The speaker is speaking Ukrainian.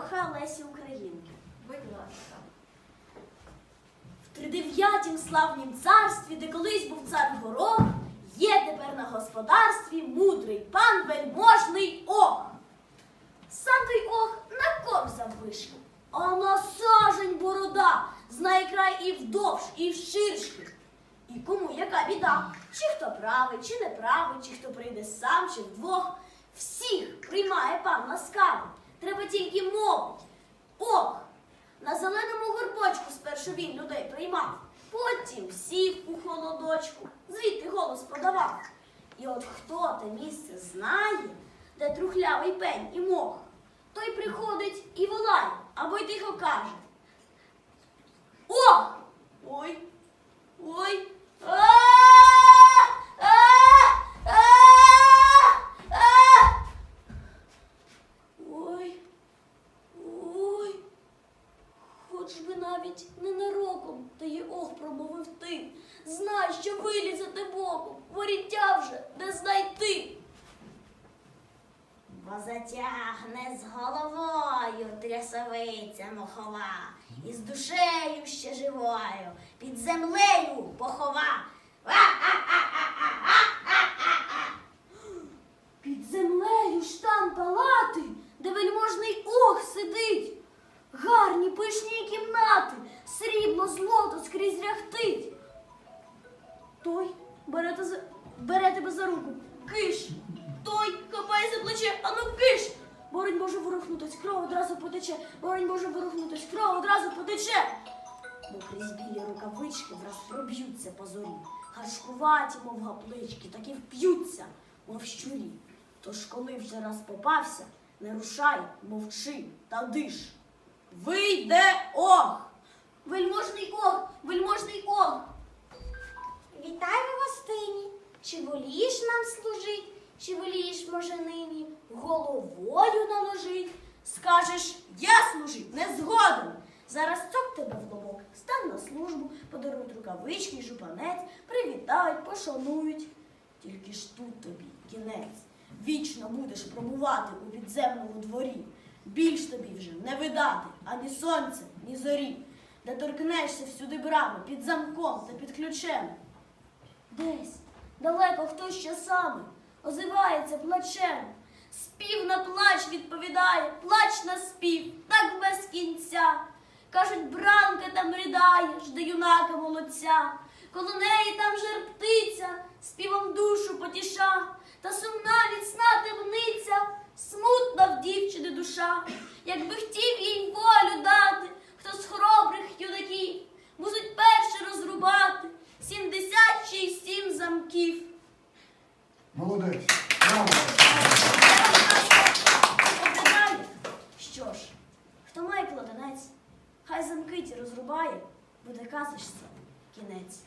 Оха Лесі Українки. Будь ласка. В тридев'ятім славнім царстві, де колись був цар горох, є тепер на господарстві мудрий пан вельможний ох. Сам той ох на кобза вишив, а на сажень борода, знає край і вдовж, і вширшки. І кому яка біда? Чи хто правий, чи не правий, чи хто прийде сам, чи вдвох. Всіх приймає пан ласкаво. Треба тільки мовить. Ох! На зеленому горбочку спершу він людей приймав, потім сів у холодочку, звідти голос подавав. І от хто те місце знає, де трухлявий пень і мох, той приходить і волає, або й тихо каже. О! Ой! Ой! А! А! А! А! Ой! Ой! Хоч би навіть ненароком, та й ох промовив ти. Знай, що вилізати боком, воріття вже не знайти. Бо затягне з головою трясовиця мохова, і з душею ще живою, під землею похова. Під землею ж там палати, де вельможний ох сидить. Гарні пишні кімнати, срібло злото скрізь ряхтить. Той бере, за- бере тебе за руку, киш. Той хапає за плече, ану киш. Боронь може ворухнутись, кров одразу потече. Боронь може ворухнутись, кров одразу потече. Бо крізь білі рукавички враз проб'ються по зорі. Гаршкуваті, мов гаплички, так і вп'ються, мов щурі. Тож коли вже раз попався, не рушай, мовчи та диш. Вийде ох! Вельможний ох! Вітаю гостині. Чи волієш нам служить, чи волієш, може, нині головою наложить? Скажеш, я служить не згоден. Зараз цок тебе в лобок, стань на службу, подарують рукавички, жупанець, привітають, пошанують. Тільки ж тут тобі кінець. Вічно будеш пробувати у підземному дворі. Більш тобі вже не видати ані сонця, ні зорі. Де торкнешся всюди брами під замком та під ключем. Десь далеко хтось ще саме озивається плачем. Спів на плач відповідає, плач на спів, так без кінця. Кажуть, бранка там ридає, жде юнака молодця. Коло неї там жар птиця, співом душу потіша, та сумна від сна темниця, смутна в дівчини душа. Якби хотів їй волю дати, Молодець. От. Що ж, хто має кладанець, хай замки ті розрубає, буде казочці кінець.